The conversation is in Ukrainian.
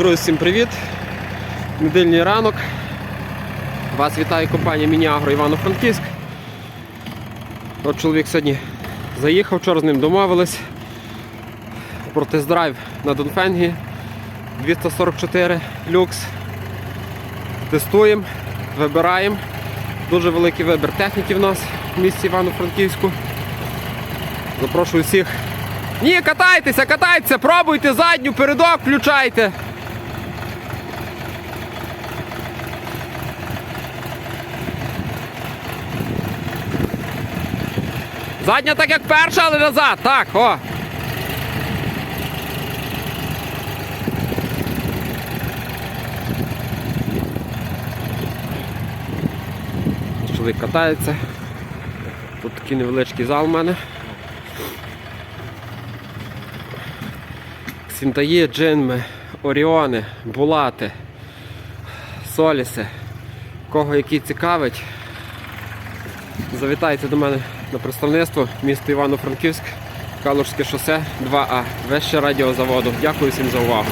Друзі, всім привіт! Недільний ранок. Вас вітає компанія Мініагро Івано-Франківськ. От чоловік сьогодні заїхав, вчора з ним домовились. Про тест-драйв на Донфенгі 244 люкс. Тестуємо, вибираємо. Дуже великий вибір техніки в нас в місті Івано-Франківську. Запрошую всіх. Ні, катайтеся, катайтеся, пробуйте задню, передок включайте. Задня так як перша, але назад. Так, о. Чоловік катається. Тут такий невеличкий зал у мене. Сінтаї, джинми, оріони, булати, соліси. Кого який цікавить, завітайте до мене на представництво місто Івано-Франківськ, Калужське шосе 2А, вище радіозаводу. Дякую всім за увагу.